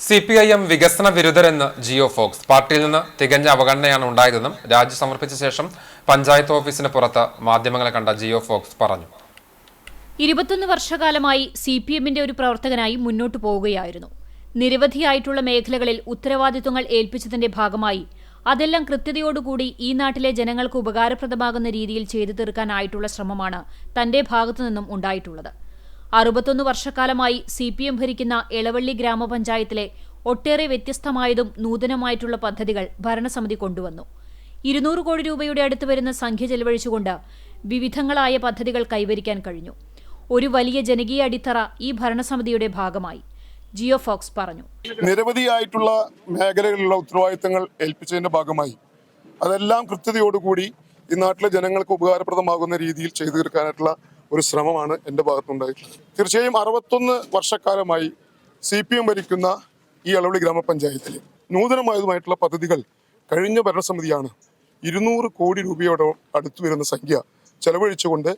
C P I M വികസന വിരുദ്ധരെന്ന് Jio Fox. പാർട്ടിയിൽ നിന്ന് തികഞ്ഞ അവഗണനയാണ് ഉണ്ടായതെന്നും രാജി സമർപ്പിച്ച ശേഷം പഞ്ചായത്ത് ഓഫീസിന് പുറത്ത് മാധ്യമങ്ങളെ കണ്ട ജിയോ ഫോക്സ് പറഞ്ഞു. ഇരുപത്തൊന്ന് വർഷകാലമായി സി പി എമ്മിന്റെ ഒരു പ്രവർത്തകനായി മുന്നോട്ടു പോവുകയായിരുന്നു. നിരവധിയായിട്ടുള്ള മേഖലകളിൽ ഉത്തരവാദിത്വങ്ങൾ ഏൽപ്പിച്ചതിന്റെ ഭാഗമായി അതെല്ലാം കൃത്യതയോടുകൂടി ഈ നാട്ടിലെ ജനങ്ങൾക്ക് ഉപകാരപ്രദമാകുന്ന രീതിയിൽ ചെയ്തു തീർക്കാനായിട്ടുള്ള ശ്രമമാണ് തന്റെ ഭാഗത്തു നിന്നും ഉണ്ടായിട്ടുള്ളത്. അറുപത്തൊന്ന് വർഷക്കാലമായി സി പി എം ഭരിക്കുന്ന എളവള്ളി ഗ്രാമപഞ്ചായത്തിലെ ഒട്ടേറെ വ്യത്യസ്തമായതും നൂതനമായിട്ടുള്ള പദ്ധതികൾ ഭരണസമിതി കൊണ്ടുവന്നു. ഇരുന്നൂറ് കോടി രൂപയുടെ അടുത്ത് വരുന്ന സംഖ്യ ചെലവഴിച്ചുകൊണ്ട് വിവിധങ്ങളായ പദ്ധതികൾ കൈവരിക്കാൻ കഴിഞ്ഞു. ഒരു വലിയ ജനകീയ അടിത്തറ ഈ ഭരണസമിതിയുടെ ഭാഗമായി. ജിയോ ഫോക്സ് പറഞ്ഞു. നിരവധിയായിട്ടുള്ള മേഖലകളിലുള്ള ഉത്തരവാദിത്തങ്ങൾ ഏൽപ്പിച്ചതിന്റെ ഭാഗമായി. അതെല്ലാം കൃത്യതയോടുകൂടി ഈ നാട്ടിലെ ജനങ്ങൾക്ക് ഉപകാരപ്രദമാകുന്ന രീതിയിൽ ചെയ്തു തീർക്കാനായിട്ടുള്ള ഒരു ശ്രമമാണ് എന്റെ ഭാഗത്തുണ്ടായത് തീർച്ചയായും അറുപത്തൊന്ന് വർഷക്കാലമായി സി പി എം ഭരിക്കുന്ന ഈ അളവളി ഗ്രാമപഞ്ചായത്തിൽ നൂതനമായതുമായിട്ടുള്ള പദ്ധതികൾ കഴിഞ്ഞ ഭരണസമിതിയാണ് ഇരുന്നൂറ് കോടി രൂപയോടെ അടുത്തു വരുന്ന സംഖ്യ ചെലവഴിച്ചുകൊണ്ട്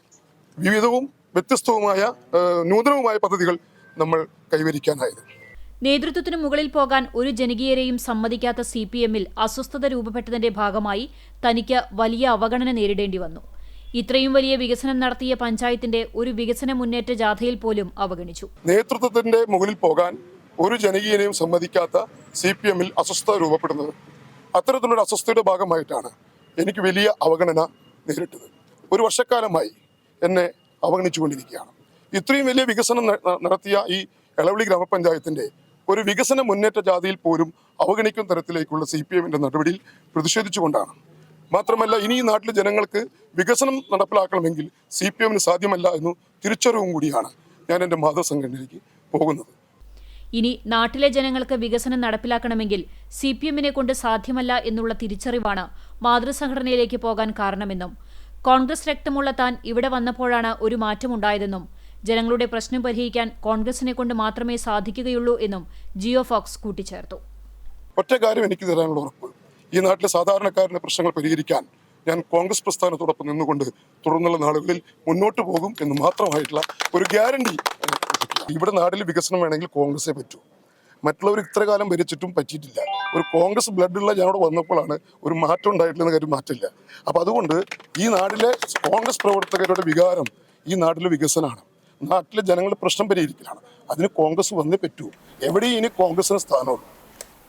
വിവിധവും വ്യത്യസ്തവുമായ നൂതനവുമായ പദ്ധതികൾ നമ്മൾ കൈവരിക്കാനായത്. നേതൃത്വത്തിനു മുകളിൽ പോകാൻ ഒരു ജനകീയരെയും സമ്മതിക്കാത്ത സി പി എമ്മിൽ അസ്വസ്ഥത രൂപപ്പെട്ടതിന്റെ ഭാഗമായി തനിക്ക് വലിയ അവഗണന നേരിടേണ്ടി വന്നു. ഇത്രയും വലിയ വികസനം നടത്തിയ പഞ്ചായത്തിന്റെ ഒരു വികസന മുന്നേറ്റ ജാഥയിൽ പോലും അവഗണിച്ചു. നേതൃത്വത്തിന്റെ മുകളിൽ പോകാൻ ഒരു ജനകീയനെയും സമ്മതിക്കാത്ത സി പി എമ്മിൽ അസ്വസ്ഥത രൂപപ്പെടുന്നത് അത്തരത്തിലുള്ള അസ്വസ്ഥയുടെ ഭാഗമായിട്ടാണ് എനിക്ക് വലിയ അവഗണന നേരിട്ടത്. ഒരു വർഷക്കാലമായി എന്നെ അവഗണിച്ചുകൊണ്ടിരിക്കുകയാണ്. ഇത്രയും വലിയ വികസനം നടത്തിയ ഈ എളവള്ളി ഗ്രാമപഞ്ചായത്തിന്റെ ഒരു വികസന മുന്നേറ്റ ജാതിയിൽ പോലും അവഗണിക്കുന്ന തരത്തിലേക്കുള്ള സി പി എമ്മിന്റെ നടപടിയിൽ പ്രതിഷേധിച്ചുകൊണ്ടാണ് മാത്രമല്ല ഇനി ഈ നാട്ടിലെ ജനങ്ങൾക്ക് വികസനം നടപ്പിലാക്കണമെങ്കിൽ സി പി എമ്മിന് സാധ്യമല്ല എന്നു തിരിച്ചറിവും കൂടിയാണ് ഞാൻ എന്റെ മാതൃസംഘടനയിലേക്ക് പോകുന്നത്. ഇനി നാട്ടിലെ ജനങ്ങൾക്ക് വികസനം നടപ്പിലാക്കണമെങ്കിൽ സി പി എമ്മിനെ കൊണ്ട് സാധ്യമല്ല എന്നുള്ള തിരിച്ചറിവാണ് മാതൃസംഘടനയിലേക്ക് പോകാൻ കാരണമെന്നും കോൺഗ്രസ് രക്തമുള്ള താൻ ഇവിടെ വന്നപ്പോഴാണ് ഒരു മാറ്റമുണ്ടായതെന്നും ജനങ്ങളുടെ പ്രശ്നം പരിഹരിക്കാൻ കോൺഗ്രസിനെ കൊണ്ട് മാത്രമേ സാധിക്കുകയുള്ളൂ എന്നും ജിയോ ഫോക്സ് കൂട്ടിച്ചേർത്തു. ഒറ്റ കാര്യം എനിക്ക് തരാനുള്ള ഉറപ്പ്. ഈ നാട്ടിലെ സാധാരണക്കാരന്റെ പ്രശ്നങ്ങൾ പരിഹരിക്കാൻ ഞാൻ കോൺഗ്രസ് പ്രസ്ഥാനത്തോടൊപ്പം നിന്നുകൊണ്ട് തുടർന്നുള്ള നാളുകളിൽ മുന്നോട്ട് പോകും എന്ന് മാത്രമായിട്ടുള്ള ഒരു ഗ്യാരണ്ടി ഇവിടെ നാട്ടിൽ വികസനം വേണമെങ്കിൽ കോൺഗ്രസേ പറ്റൂ. മറ്റുള്ളവർ ഇത്ര കാലം ഭരിച്ചിട്ടും പറ്റിയിട്ടില്ല. ഒരു കോൺഗ്രസ് ബ്ലഡുള്ള ഞാനവിടെ വന്നപ്പോഴാണ് ഒരു മാറ്റം ഉണ്ടായിട്ടുള്ള കാര്യം മാറ്റില്ല. അപ്പോൾ അതുകൊണ്ട് ഈ നാട്ടിലെ കോൺഗ്രസ് പ്രവർത്തകരുടെ വികാരം ഈ നാട്ടിലെ വികസനമാണ്. നാട്ടിലെ ജനങ്ങളുടെ പ്രശ്നം പരിഹരിക്കലാണ്. അതിന് കോൺഗ്രസ് വന്നേ പറ്റൂ. എവിടെയും ഇനി കോൺഗ്രസിന് സ്ഥാനമുള്ളൂ.